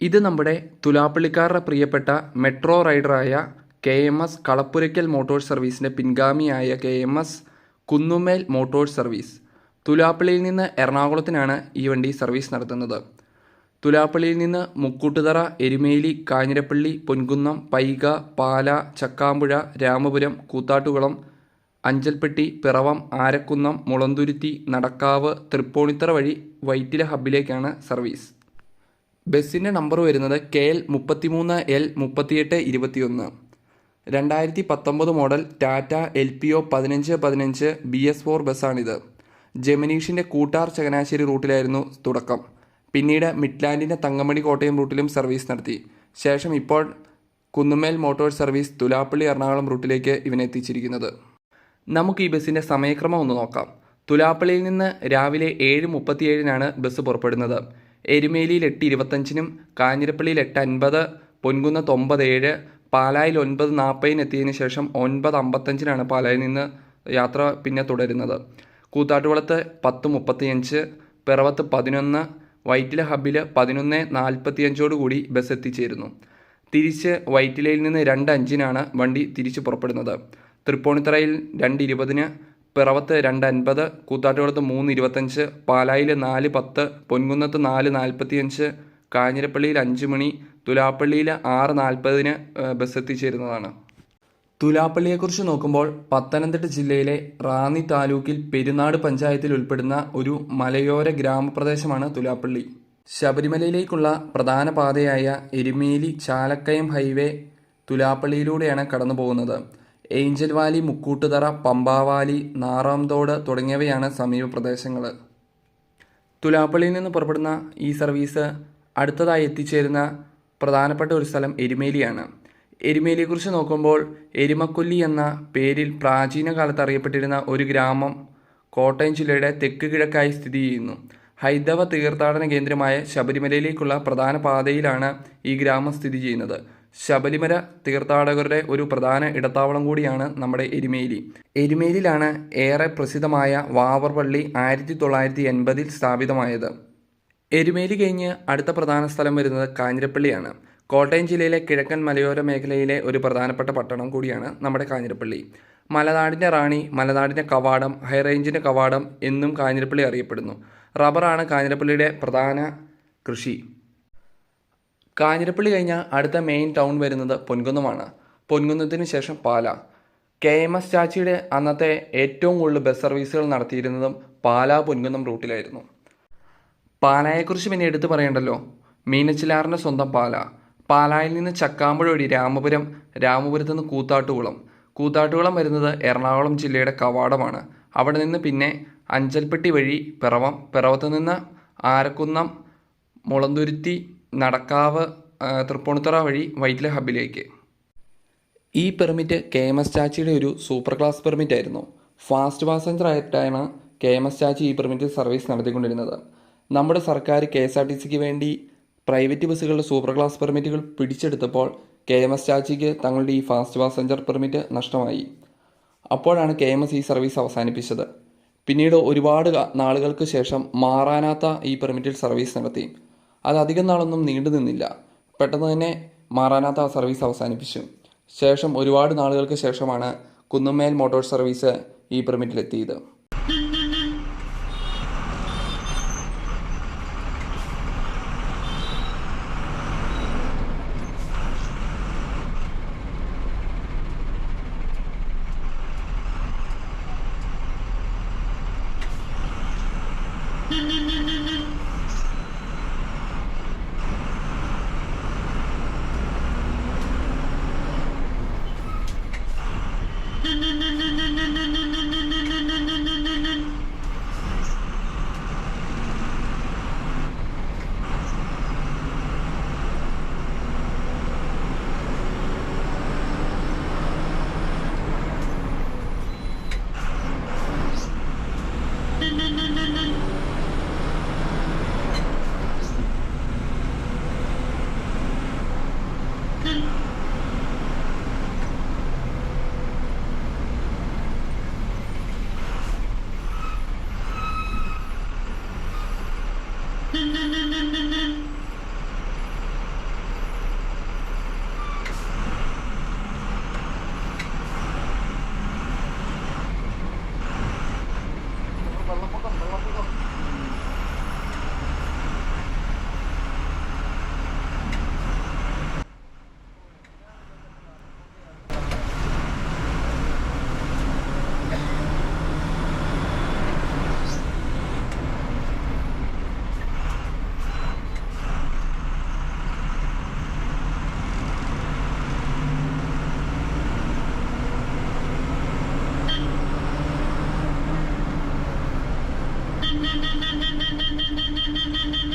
ഇത് നമ്മുടെ തുലാപ്പള്ളിക്കാരുടെ പ്രിയപ്പെട്ട metro റൈഡറായ K M S Kalappurakkal motors സർവീസിന്റെ പിൻഗാമിയായ K M S Kunnumel motors service. തുലാപ്പള്ളിയിൽ നിന്ന് എറണാകുളത്തിനാണ് ഈ വണ്ടി സർവീസ് നടത്തുന്നത്. തുലാപ്പള്ളിയിൽ നിന്ന് മുക്കൂട്ടുതറ എരുമേലി കാഞ്ഞിരപ്പള്ളി പൊൻകുന്നം പൈക പാല ചക്കാമ്പുഴ രാമപുരം കൂത്താട്ടുകുളം അഞ്ചൽപ്പെട്ടി പിറവം ആരക്കുന്നം മുളന്തുരുത്തി നടക്കാവ് തൃപ്പൂണിത്തറ വഴി വൈറ്റില ഹബ്ബിലേക്കാണ് സർവീസ്. ബസ്സിന്റെ നമ്പർ വരുന്നത് കെ എൽ മുപ്പത്തിമൂന്ന് എൽ മുപ്പത്തിയെട്ട് ഇരുപത്തിയൊന്ന്. രണ്ടായിരത്തി പത്തൊമ്പത് model Tata L P O പതിനഞ്ച് പതിനഞ്ച് ബി എസ് ഫോർ ബസ്സാണിത്. ജെമിനീഷിന്റെ കൂട്ടാർ ചങ്ങനാശ്ശേരി റൂട്ടിലായിരുന്നു തുടക്കം. പിന്നീട് മിഡ്ലാൻഡിന്റെ തങ്കമണി കോട്ടയം റൂട്ടിലും സർവീസ് നടത്തി. ശേഷം ഇപ്പോൾ കുന്നുമേൽ മോട്ടോർ സർവീസ് തുലാപ്പള്ളി എറണാകുളം റൂട്ടിലേക്ക് ഇവനെത്തിച്ചിരിക്കുന്നത് നമുക്ക് ഈ ബസ്സിന്റെ സമയക്രമം ഒന്ന് നോക്കാം. തുലാപ്പള്ളിയിൽ നിന്ന് രാവിലെ ഏഴ് മുപ്പത്തിയേഴിനാണ് ബസ് പുറപ്പെടുന്നത്. എരുമേലിയിൽ എട്ട് ഇരുപത്തഞ്ചിനും കാഞ്ഞിരപ്പള്ളിയിൽ എട്ട് അൻപത് പൊൻകുന്നത്ത് ഒമ്പത് ഏഴ് പാലായിൽ ഒൻപത് നാൽപ്പതിന് എത്തിയതിനു ശേഷം ഒൻപത് അമ്പത്തഞ്ചിനാണ് പാലായിൽ നിന്ന് യാത്ര പിന്നെ തുടരുന്നത്. കൂത്താട്ടുകുളത്ത് പത്ത് മുപ്പത്തിയഞ്ച് പിറവത്ത് പതിനൊന്ന് വൈറ്റില ഹബ്ബിൽ പതിനൊന്ന് നാൽപ്പത്തിയഞ്ചോടുകൂടി ബസ് എത്തിച്ചേരുന്നു. തിരിച്ച് വൈറ്റിലയിൽ നിന്ന് രണ്ട് അഞ്ചിനാണ് വണ്ടി തിരിച്ചു പുറപ്പെടുന്നത്. തൃപ്പൂണിത്തറയിൽ രണ്ട് ഇരുപതിന് പിറവത്ത് രണ്ട് അൻപത് കൂത്താട്ടുകുളത്ത് മൂന്ന് ഇരുപത്തഞ്ച് പാലായിൽ നാല് പത്ത് പൊൻകുന്നത്ത് നാല് നാൽപ്പത്തിയഞ്ച് കാഞ്ഞിരപ്പള്ളിയിൽ അഞ്ച് മണി തുലാപ്പള്ളിയിൽ ആറ് നാൽപ്പതിന് ബസ് എത്തിച്ചേരുന്നതാണ്. തുലാപ്പള്ളിയെക്കുറിച്ച് നോക്കുമ്പോൾ പത്തനംതിട്ട ജില്ലയിലെ റാന്നി താലൂക്കിൽ പെരുന്നാട് പഞ്ചായത്തിൽ ഉൾപ്പെടുന്ന ഒരു മലയോര ഗ്രാമപ്രദേശമാണ് തുലാപ്പള്ളി. ശബരിമലയിലേക്കുള്ള പ്രധാന പാതയായ എരുമേലി ചാലക്കയം ഹൈവേ തുലാപ്പള്ളിയിലൂടെയാണ് കടന്നു പോകുന്നത് ഏഞ്ചൽ വാലി മുക്കൂട്ടുതറ പമ്പാവാലി നാറാംതോട് തുടങ്ങിയവയാണ് സമീപ പ്രദേശങ്ങൾ. തുലാപ്പള്ളിയിൽ നിന്ന് പുറപ്പെടുന്ന ഈ സർവീസ് അടുത്തതായി എത്തിച്ചേരുന്ന പ്രധാനപ്പെട്ട ഒരു സ്ഥലം എരുമേലിയാണ്. എരുമേലിയെക്കുറിച്ച് നോക്കുമ്പോൾ എരുമക്കൊല്ലി എന്ന പേരിൽ പ്രാചീന കാലത്ത് അറിയപ്പെട്ടിരുന്ന ഒരു ഗ്രാമം കോട്ടയം ജില്ലയുടെ തെക്ക് കിഴക്കായി സ്ഥിതി ചെയ്യുന്നു. ഹൈന്ദവ തീർത്ഥാടന കേന്ദ്രമായ ശബരിമലയിലേക്കുള്ള പ്രധാന പാതയിലാണ് ഈ ഗ്രാമം സ്ഥിതി ചെയ്യുന്നത്. ശബരിമല തീർത്ഥാടകരുടെ ഒരു പ്രധാന ഇടത്താവളം കൂടിയാണ് നമ്മുടെ എരുമേലി. എരുമേലിയിലാണ് ഏറെ പ്രസിദ്ധമായ വാവർ പള്ളി ആയിരത്തി തൊള്ളായിരത്തി എൺപതിൽ സ്ഥാപിതമായത്. എരുമേലി കഴിഞ്ഞ് അടുത്ത പ്രധാന സ്ഥലം വരുന്നത് കാഞ്ഞിരപ്പള്ളിയാണ്. കോട്ടയം ജില്ലയിലെ കിഴക്കൻ മലയോര മേഖലയിലെ ഒരു പ്രധാനപ്പെട്ട പട്ടണം കൂടിയാണ് നമ്മുടെ കാഞ്ഞിരപ്പള്ളി. മലനാടിന്റെ റാണി മലനാടിന്റെ കവാടം ഹൈറേഞ്ചിന്റെ കവാടം എന്നും കാഞ്ഞിരപ്പള്ളി അറിയപ്പെടുന്നു. റബ്ബറാണ് കാഞ്ഞിരപ്പള്ളിയുടെ പ്രധാന കൃഷി. കാഞ്ഞിരപ്പള്ളി കഴിഞ്ഞാൽ അടുത്ത മെയിൻ ടൗൺ വരുന്നത് പൊൻകുന്നമാണ്. പൊൻകുന്നത്തിന് ശേഷം പാല. കെ എം എസ് ചാച്ചിയുടെ അന്നത്തെ ഏറ്റവും കൂടുതൽ ബസ് സർവീസുകൾ നടത്തിയിരുന്നതും പാല പൊൻകുന്നം റൂട്ടിലായിരുന്നു പാലായെക്കുറിച്ച് പിന്നെ എടുത്തു പറയണ്ടല്ലോ. മീനച്ചിലാറിന്റെ സ്വന്തം പാല. പാലായിൽ നിന്ന് ചക്കാമ്പുഴ വഴി രാമപുരം രാമപുരത്ത് നിന്ന് കൂത്താട്ടുകുളം. കൂത്താട്ടുകുളം വരുന്നത് എറണാകുളം ജില്ലയുടെ കവാടമാണ്. അവിടെ നിന്ന് പിന്നെ അഞ്ചൽപ്പെട്ടി വഴി പിറവം പിറവത്ത് നിന്ന് ആരക്കുന്നം മുളന്തുരുത്തി നടക്കാവ് തൃപ്പൂണിത്തറ വഴി വൈറ്റില ഹബിലേക്ക്. ഈ പെർമിറ്റ് കെ എം എസ് ചാച്ചിയുടെ ഒരു സൂപ്പർ ക്ലാസ് പെർമിറ്റ് ആയിരുന്നു. ഫാസ്റ്റ് പാസഞ്ചർ ആയിട്ടാണ് കെ എം എസ് ചാച്ചി ഈ പെർമിറ്റ് സർവീസ് നടത്തിക്കൊണ്ടിരുന്നത്. നമ്മുടെ സർക്കാർ കെ എസ് ആർ ടി സിക്ക് വേണ്ടി പ്രൈവറ്റ് ബസ്സുകളുടെ സൂപ്പർ ക്ലാസ് പെർമിറ്റുകൾ പിടിച്ചെടുത്തപ്പോൾ കെ എം എസ് ചാച്ചിക്ക് തങ്ങളുടെ ഈ ഫാസ്റ്റ് പാസഞ്ചർ പെർമിറ്റ് നഷ്ടമായി. അപ്പോഴാണ് കെ എം എസ് ഈ സർവീസ് അവസാനിപ്പിച്ചത്. പിന്നീട് ഒരുപാട് നാളുകൾക്ക് ശേഷം മാറാനാത്ത ഈ പെർമിറ്റിൽ സർവീസ് നടത്തി. അത് അധികം നാളൊന്നും നീണ്ടു നിന്നില്ല. പെട്ടെന്ന് തന്നെ മാറാനാത്ത ആ സർവീസ് അവസാനിപ്പിച്ചു. ശേഷം ഒരുപാട് നാളുകൾക്ക് ശേഷമാണ് കുന്നുമേൽ മോട്ടോർ സർവീസ് ഈ പെർമിറ്റിലെത്തിയത്.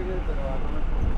Ahí viene, pero a lo mejor.